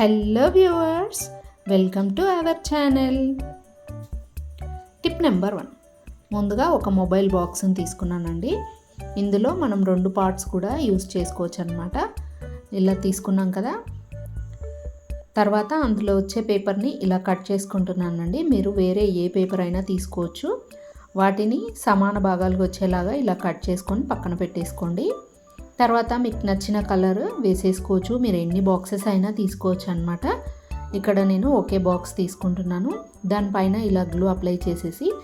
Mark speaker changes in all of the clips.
Speaker 1: Hello viewers welcome to our channel tip number one ముందుగా ఒక mobile బాక్స్ని తీసుకున్నానండి. ఇందులో మనం రెండు పార్ట్స్ కూడా యూస్ చేసుకోవచ్చు అనమాట ఇలా తీసుకున్నాం కదా. తర్వాత అందులో వచ్చే పేపర్ని ఇలా కట్ చేసుకుంటున్నానండి. మీరు వేరే ఏ పేపర్ అయినా తీసుకోవచ్చు. వాటిని సమాన భాగాలకు వచ్చేలాగా ఇలా కట్ చేసుకొని పక్కన పెట్టేసుకోండి. తర్వాత మీకు నచ్చిన కలర్ వేసేసుకోవచ్చు. మీరు ఎన్ని బాక్సెస్ అయినా తీసుకోవచ్చు అనమాట ఇక్కడ నేను ఒకే బాక్స్ తీసుకుంటున్నాను. దానిపైన ఇలా గ్లూ అప్లై చేసేసి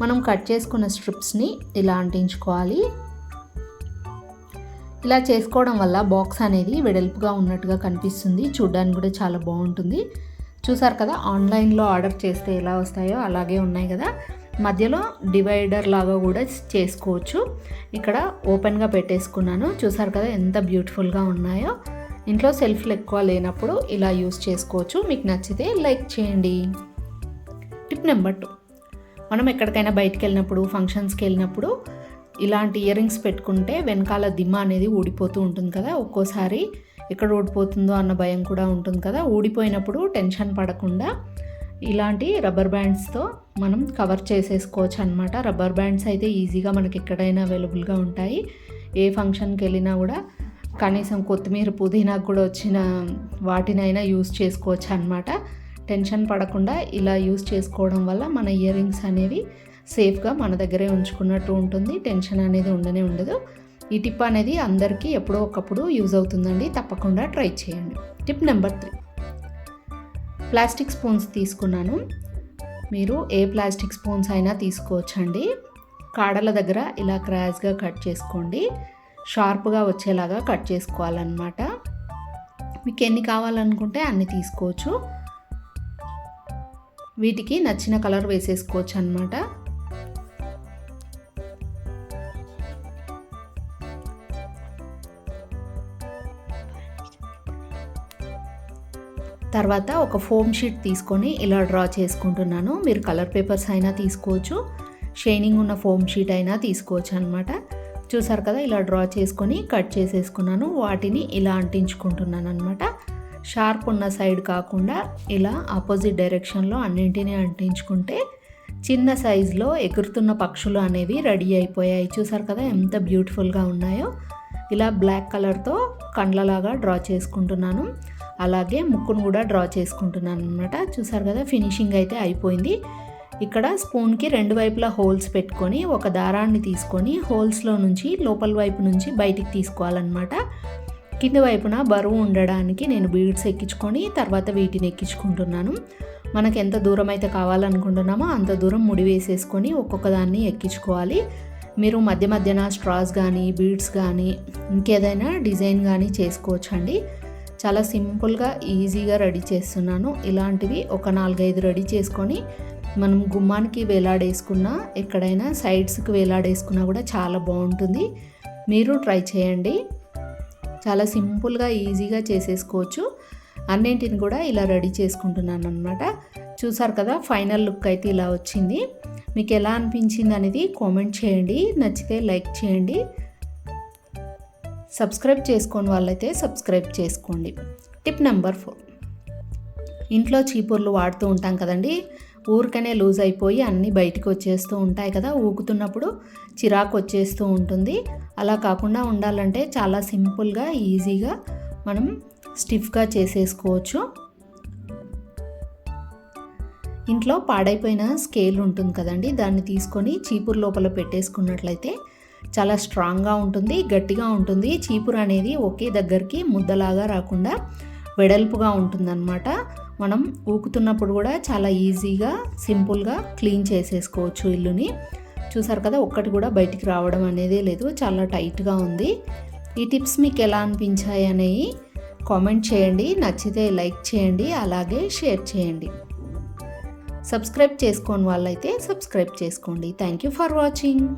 Speaker 1: మనం కట్ చేసుకున్న స్ట్రిప్స్ని ఇలా అంటించుకోవాలి. ఇలా చేసుకోవడం వల్ల బాక్స్ అనేది వెడల్పుగా ఉన్నట్టుగా కనిపిస్తుంది. చూడ్డానికి కూడా చాలా బాగుంటుంది. చూసారు కదా ఆన్లైన్లో ఆర్డర్ చేస్తే ఎలా వస్తాయో అలాగే ఉన్నాయి కదా. మధ్యలో డివైడర్ లాగా కూడా చేసుకోవచ్చు. ఇక్కడ ఓపెన్గా పెట్టేసుకున్నాను. చూసారు కదా ఎంత బ్యూటిఫుల్గా ఉన్నాయో. ఇంట్లో సెల్ఫ్లు ఎక్కువ లేనప్పుడు ఇలా యూస్ చేసుకోవచ్చు. మీకు నచ్చితే లైక్ చేయండి. టిప్ నెంబర్ టూ మనం ఎక్కడికైనా బయటకు వెళ్ళినప్పుడు ఫంక్షన్స్కి వెళ్ళినప్పుడు ఇలాంటి ఇయర్ రింగ్స్ పెట్టుకుంటే వెనకాల దిమ్మ అనేది ఊడిపోతూ ఉంటుంది కదా. ఒక్కోసారి ఎక్కడ ఊడిపోతుందో అన్న భయం కూడా ఉంటుంది కదా. ఊడిపోయినప్పుడు టెన్షన్ పడకుండా ఇలాంటి రబ్బర్ బ్యాండ్స్తో మనం కవర్ చేసేసుకోవచ్చు అనమాట రబ్బర్ బ్యాండ్స్ అయితే ఈజీగా మనకి ఎక్కడైనా అవైలబుల్గా ఉంటాయి. ఏ ఫంక్షన్కి వెళ్ళినా కూడా కనీసం కొత్తిమీర పుదీనాకు కూడా వచ్చిన వాటినైనా యూస్ చేసుకోవచ్చు అనమాట టెన్షన్ పడకుండా ఇలా యూస్ చేసుకోవడం వల్ల మన ఇయర్ రింగ్స్ అనేవి సేఫ్గా మన దగ్గరే ఉంచుకున్నట్టు ఉంటుంది. టెన్షన్ అనేది ఉండనే ఉండదు. ఈ టిప్ అనేది అందరికీ ఎప్పుడో ఒకప్పుడు యూజ్ అవుతుందండి. తప్పకుండా ట్రై చేయండి. Tip number three. Plastic spoons తీసుకున్నాను. మీరు ఏ ప్లాస్టిక్ స్పూన్స్ అయినా తీసుకోవచ్చండి. కాడల దగ్గర ఇలా క్రాష్గా కట్ చేసుకోండి. షార్ప్గా వచ్చేలాగా కట్ చేసుకోవాలన్నమాట. మీకు ఎన్ని కావాలనుకుంటే అన్ని తీసుకోవచ్చు. వీటికి నచ్చిన కలర్ వేసేసుకోవచ్చు అనమాట తర్వాత ఒక ఫోమ్ షీట్ తీసుకొని ఇలా డ్రా చేసుకుంటున్నాను. మీరు కలర్ పేపర్స్ అయినా తీసుకోవచ్చు. షైనింగ్ ఉన్న ఫోమ్ షీట్ అయినా తీసుకోవచ్చు అనమాట చూసారు కదా ఇలా డ్రా చేసుకొని కట్ చేసేసుకున్నాను. వాటిని ఇలా అంటించుకుంటున్నాను అనమాట షార్ప్ ఉన్న సైడ్ కాకుండా ఇలా ఆపోజిట్ డైరెక్షన్లో అన్నింటినీ అంటించుకుంటే చిన్న సైజులో ఎగురుతున్న పక్షులు అనేవి రెడీ అయిపోయాయి. చూసారు కదా ఎంత బ్యూటిఫుల్గా ఉన్నాయో. ఇలా బ్లాక్ కలర్తో కండ్లలాగా డ్రా చేసుకుంటున్నాను. అలాగే ముక్కును కూడా డ్రా చేసుకుంటున్నాను అనమాట చూసారు కదా ఫినిషింగ్ అయితే అయిపోయింది. ఇక్కడ స్పూన్కి రెండు వైపులా హోల్స్ పెట్టుకొని ఒక దారాన్ని తీసుకొని హోల్స్లో నుంచి లోపల వైపు నుంచి బయటికి తీసుకోవాలన్నమాట. కింద వైపున బరువు ఉండడానికి నేను బీడ్స్ ఎక్కించుకొని తర్వాత వీటిని ఎక్కించుకుంటున్నాను. మనకు ఎంత దూరం అయితే కావాలనుకుంటున్నామో అంత దూరం ముడి వేసేసుకొని ఒక్కొక్క దాన్ని ఎక్కించుకోవాలి. మీరు మధ్య మధ్యన స్ట్రాస్ కానీ బీడ్స్ కానీ ఇంకేదైనా డిజైన్ కానీ చేసుకోవచ్చండి. చాలా సింపుల్గా ఈజీగా రెడీ చేస్తున్నాను. ఇలాంటివి ఒక నాలుగైదు రెడీ చేసుకొని మనం గుమ్మానికి వేలాడేసుకున్నా ఎక్కడైనా సైడ్స్కి వేలాడేసుకున్నా కూడా చాలా బాగుంటుంది. మీరు ట్రై చేయండి. చాలా సింపుల్గా ఈజీగా చేసేసుకోవచ్చు. అన్నింటిని కూడా ఇలా రెడీ చేసుకుంటున్నాను అనమాట చూసారు కదా ఫైనల్ లుక్ అయితే ఇలా వచ్చింది. మీకు ఎలా అనిపించింది అనేది కామెంట్ చేయండి. నచ్చితే లైక్ చేయండి. సబ్స్క్రైబ్ చేసుకోని వాళ్ళైతే సబ్స్క్రైబ్ చేసుకోండి. టిప్ నెంబర్ ఫోర్ ఇంట్లో చీపుర్లు వాడుతూ ఉంటాం కదండి. ఊరికనే లూజ్ అయిపోయి అన్నీ బయటకు వచ్చేస్తూ ఉంటాయి కదా. ఊకుతున్నప్పుడు చిరాకు వచ్చేస్తూ ఉంటుంది. అలా కాకుండా ఉండాలంటే చాలా సింపుల్గా ఈజీగా మనం స్టిఫ్గా చేసేసుకోవచ్చు. ఇంట్లో పాడైపోయిన స్కేల్ ఉంటుంది కదండి. దాన్ని తీసుకొని చీపురు లోపల పెట్టేసుకున్నట్లయితే చాలా స్ట్రాంగ్గా ఉంటుంది గట్టిగా ఉంటుంది. చీపురు అనేది ఒకే దగ్గరికి ముద్దలాగా రాకుండా వెడల్పుగా ఉంటుందన్నమాట. మనం ఊకుతున్నప్పుడు కూడా చాలా ఈజీగా సింపుల్గా క్లీన్ చేసేసుకోవచ్చు ఇల్లుని. చూసారు కదా ఒక్కటి కూడా బయటికి రావడం అనేది లేదు చాలా టైట్గా ఉంది. ఈ టిప్స్ మీకు ఎలా అనిపించాయి అనేవి కామెంట్ చేయండి నచ్చితే లైక్ చేయండి అలాగే షేర్ చేయండి. సబ్స్క్రైబ్ చేసుకోని వాళ్ళైతే సబ్స్క్రైబ్ చేసుకోండి. Thank you for watching.